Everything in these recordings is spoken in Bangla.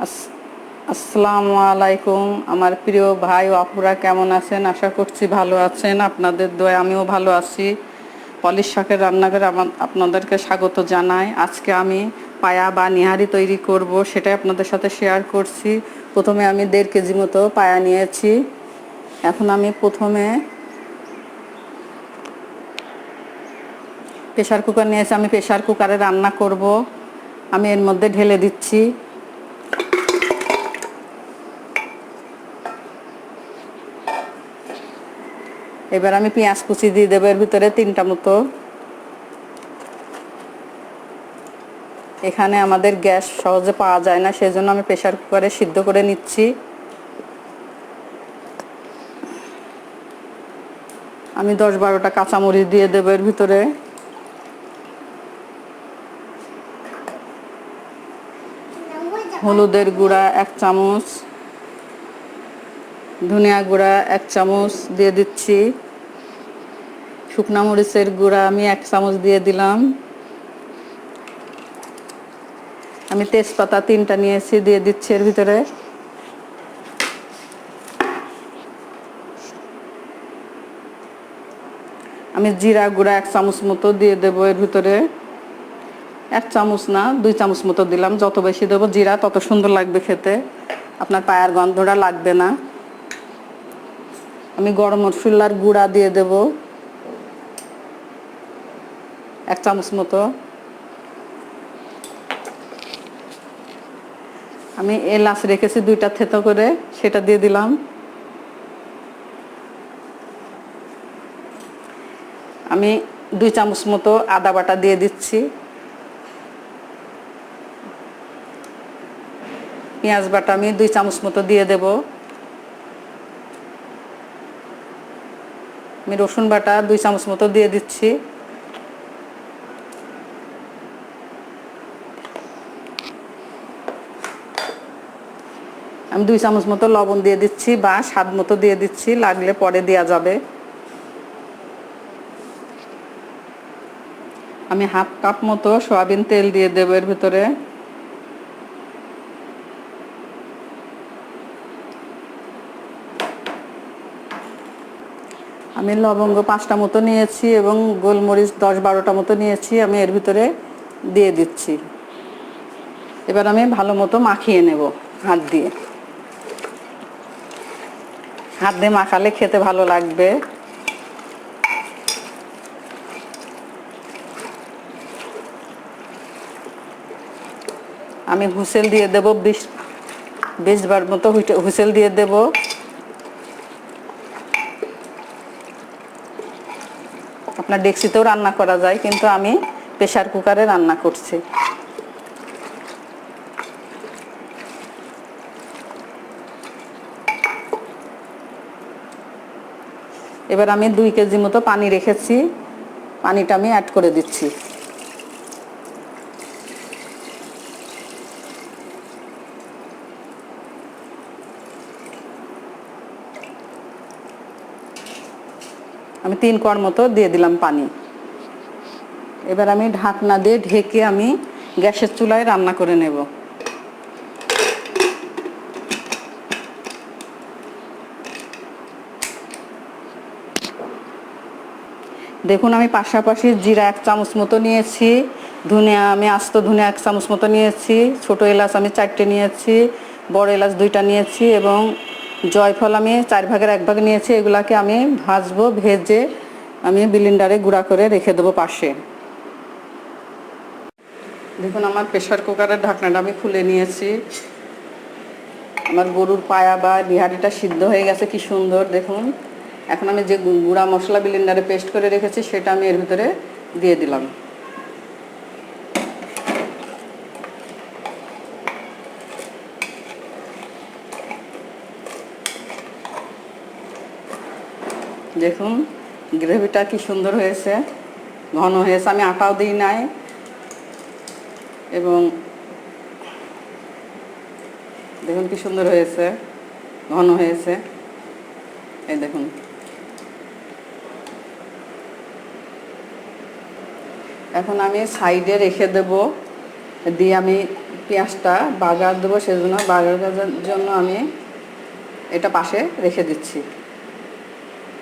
আস- আসসালামু আলাইকুম। আমার প্রিয় ভাই ও আপুরা কেমন আছেন? আশা করছি ভালো আছেন। আপনাদের দোয়া আমিও ভালো আছি। পলিশ শাকের রান্নাঘরে আপনাদেরকে স্বাগত জানাই। আজকে আমি পায়া বা নিহারি তৈরি করব, সেটাই আপনাদের সাথে শেয়ার করছি। প্রথমে আমি দেড় কেজি মতো পায়া নিয়েছি। এখন আমি প্রথমে প্রেশার কুকার নিয়েছি। আমি প্রেশার কুকারে রান্না করব। আমি এর মধ্যে ঢেলে দিচ্ছি। এবার আমি পেঁয়াজ কুচি দিয়ে দেবো, এর ভিতরে তিনটা মতো। এখানে আমাদের গ্যাস সহজে পাওয়া যায় না, সেজন্য আমি প্রেশার কুকারে সিদ্ধ করে নিচ্ছি। আমি দশ বারোটা কাঁচামরিচ দিয়ে দেবো এর ভিতরে। হলুদের গুঁড়া এক চামচ, ধনিয়া গুঁড়া এক চামচ দিয়ে দিচ্ছি। শুকনা মরিচের গুঁড়া আমি এক চামচ দিয়ে দিলাম। আমি তেজপাতা তিনটা নিয়েছি, দিয়ে দিচ্ছি এর ভিতরে। আমি জিরা গুঁড়া এক চামচ মতো দিয়ে দেবো এর ভিতরে। এক চামচ না, দুই চামচ মতো দিলাম। যত বেশি দেবো জিরা, তত সুন্দর লাগবে খেতে। আপনার পায়ের গন্ধটা লাগবে না। আমি গরম মশলার গুঁড়া দিয়ে দেব। এক চামচ মতো। আমি এলাচ রেখেছি দুইটা থেতো করে, সেটা দিয়ে দিলাম। আমি দুই চামচ মতো আদা বাটা দিয়ে দিচ্ছি। পেঁয়াজ বাটা আমি দুই চামচ মতো দিয়ে দেব। আমি রসুন বাটা দুই চামচ মতো দিয়ে দিচ্ছি। আমি দুই চামচ মতো লবণ দিয়ে দিচ্ছি বা স্বাদ মতো দিয়ে দিচ্ছি, লাগলে পরে দেওয়া যাবে। আমি হাফ কাপ মতো সয়াবিন তেল দিয়ে দেবো এর ভিতরে। আমি লবঙ্গ পাঁচটা মতো নিয়েছি এবং গোলমরিচ দশ বারোটা মতো নিয়েছি, আমি এর ভিতরে দিয়ে দিচ্ছি। এবার আমি ভালো মতো মাখিয়ে নেব হাত দিয়ে। হাত দিয়ে মাখালে খেতে ভালো লাগবে। আমি হুসেল দিয়ে দেব বিশ বিশ বার মতো হুসেল দিয়ে দেব। আপনার ডেক্সিতেও রান্না করা যায়, কিন্তু আমি প্রেশার কুকারে রান্না করছি। এবার আমি দুই কেজি মতো পানি রেখেছি। পানিটা আমি অ্যাড করে দিচ্ছি। আমি তিন কর মতো দিয়ে দিলাম পানি। এবার আমি ঢাকনা দিয়ে ঢেকে আমি গ্যাসের চুলায় রান্না করে নেব। দেখুন, আমি পাশাপাশি জিরা এক চামচ মতো নিয়েছি, ধুনিয়া, আমি আস্ত ধনিয়া এক চামচ মতো নিয়েছি, ছোট এলাচ আমি চারটে নিয়েছি, বড় এলাচ দুইটা নিয়েছি এবং জয়ফল আমি চার ভাগের এক ভাগ নিয়েছি, এগুলাকে আমি ভাজবো, ভেজে আমি বিলিন্ডারে গুঁড়া করে রেখে দেবো পাশে। দেখুন, আমার প্রেশার কুকারের ঢাকনাটা আমি খুলে নিয়েছি। আমার গরুর পায়া বা বিহারিটা সিদ্ধ হয়ে গেছে, কি সুন্দর, দেখুন। এখন আমি যে গুঁড়া মশলা বিলিন্ডারে পেস্ট করে রেখেছি, সেটা আমি এর ভিতরে দিয়ে দিলাম। দেখুন গ্রেভিটা কি সুন্দর হয়েছে, ঘন হয়েছে, আমি আটাও দিই নাই। এবং দেখুন কি সুন্দর হয়েছে, ঘন হয়েছে। এই দেখুন। এখন আমি সাইডে রেখে দেব। দিয়ে আমি পেঁয়াজটা বাগার দেবো সেজন্য। বাগার জন্য আমি এটা পাশে রেখে দিচ্ছি।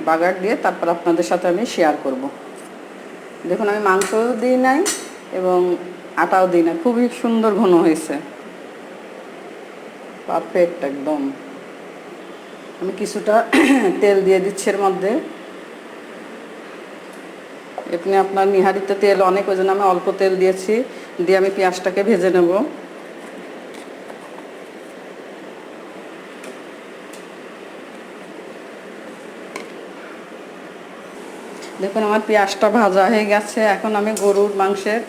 বাগার দিয়ে তারপর আপনাদের সাথে আমি শেয়ার করব। দেখুন, আমি মাংসও দিই নাই এবং আটাও দিই না খুবই সুন্দর ঘন হয়েছে। পারফেক্ট একদম। আমি কিছুটা তেল দিয়ে দিচ্ছি এর মধ্যে। এখানে আপনার নিহারিতে তেল, অনেক ওই জন্য আমি অল্প তেল দিয়েছি। দিয়ে আমি পেঁয়াজটাকে ভেজে নেব। দেখুন, আমার পেঁয়াজটা ভাজা হয়ে গেছে। এখন আমি গরুর মাংসের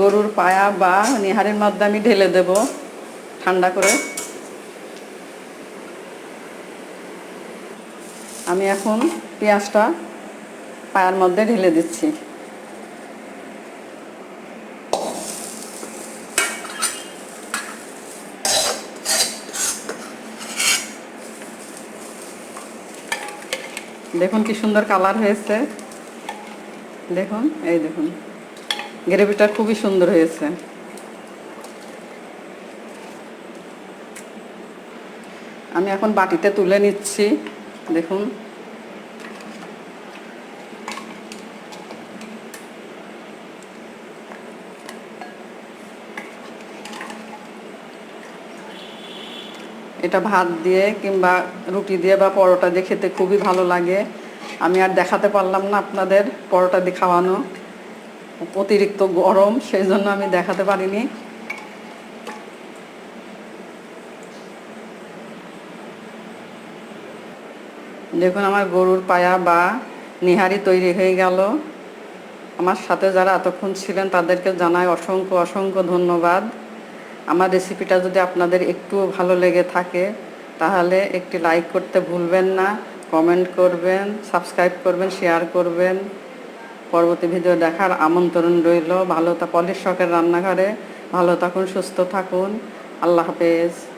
গরুর পায়া বা নিহারির মধ্যে আমি ঢেলে দেব ঠান্ডা করে। আমি এখন পেঁয়াজটা পায়ার মধ্যে ঢেলে দিচ্ছি। দেখুন কি সুন্দর কালার হয়েছে। দেখুন, এই দেখুন। গ্রেভিটা খুবই সুন্দর হয়েছে। আমি এখন বাটিতে তুলে নিচ্ছি। দেখুন। এটা ভাত দিয়ে কিংবা রুটি দিয়ে বা পরোটা দিয়ে খেতে খুবই ভালো লাগে। আমি আর দেখাতে পারলাম না আপনাদের পরোটা দিয়ে খাওয়ানো। অতিরিক্ত গরম, সেই জন্য আমি দেখাতে পারিনি। দেখুন আমার গরুর পায়া বা নিহারি তৈরি হয়ে গেল। আমার সাথে যারা এতক্ষণ ছিলেন তাদেরকে জানাই অসংখ্য অসংখ্য ধন্যবাদ। আমার রেসিপিটা যদি আপনাদের একটু ভালো লেগে থাকে, তাহলে একটি লাইক করতে ভুলবেন না কমেন্ট করবেন সাবস্ক্রাইব করবেন শেয়ার করবেন। পরবর্তী ভিডিও দেখার আমন্ত্রণ রইল। ভালো তা পলিশ শখের রান্নাঘরে। ভালো থাকুন, সুস্থ থাকুন। আল্লাহ হাফেজ।